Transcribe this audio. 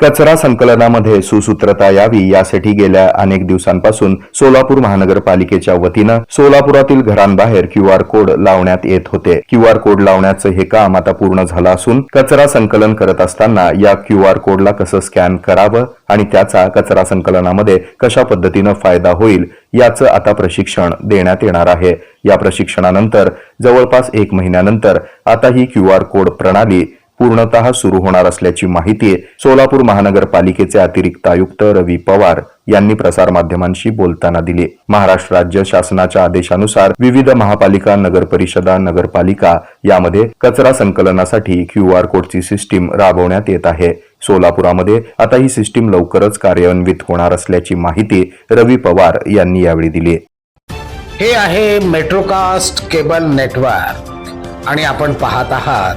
कचरा संकलनामध्ये सुसूत्रता यावी यासाठी गेल्या अनेक दिवसांपासून सोलापूर महानगरपालिकेच्या वतीनं सोलापुरातील घरांबाहेर क्यू आर कोड लावण्यात येत होते. क्यू आर कोड लावण्याचं हे काम आता पूर्ण झालं असून कचरा संकलन करत असताना या क्यू आर कोडला कसं स्कॅन करावं आणि त्याचा कचरा संकलनामध्ये कशा पद्धतीनं फायदा होईल याचं आता प्रशिक्षण देण्यात येणार आहे. या प्रशिक्षणानंतर जवळपास एक महिन्यानंतर आता ही क्यू आर कोड प्रणाली पूर्णतः सुरू होणार असल्याची माहिती सोलापूर महानगरपालिकेचे अतिरिक्त आयुक्त रवी पवार यांनी प्रसारमाध्यमांशी बोलताना दिली. महाराष्ट्र राज्य शासनाच्या आदेशानुसार विविध महापालिका नगर परिषदा नगरपालिका यामध्ये कचरा संकलनासाठी क्यू आर कोडची सिस्टीम राबवण्यात येत आहे. सोलापुरामध्ये आता ही सिस्टीम लवकरच कार्यान्वित होणार असल्याची माहिती रवी पवार यांनी यावेळी दिली. हे आहे मेट्रोकास्ट केबल नेटवर्क आणि आपण पाहत आहात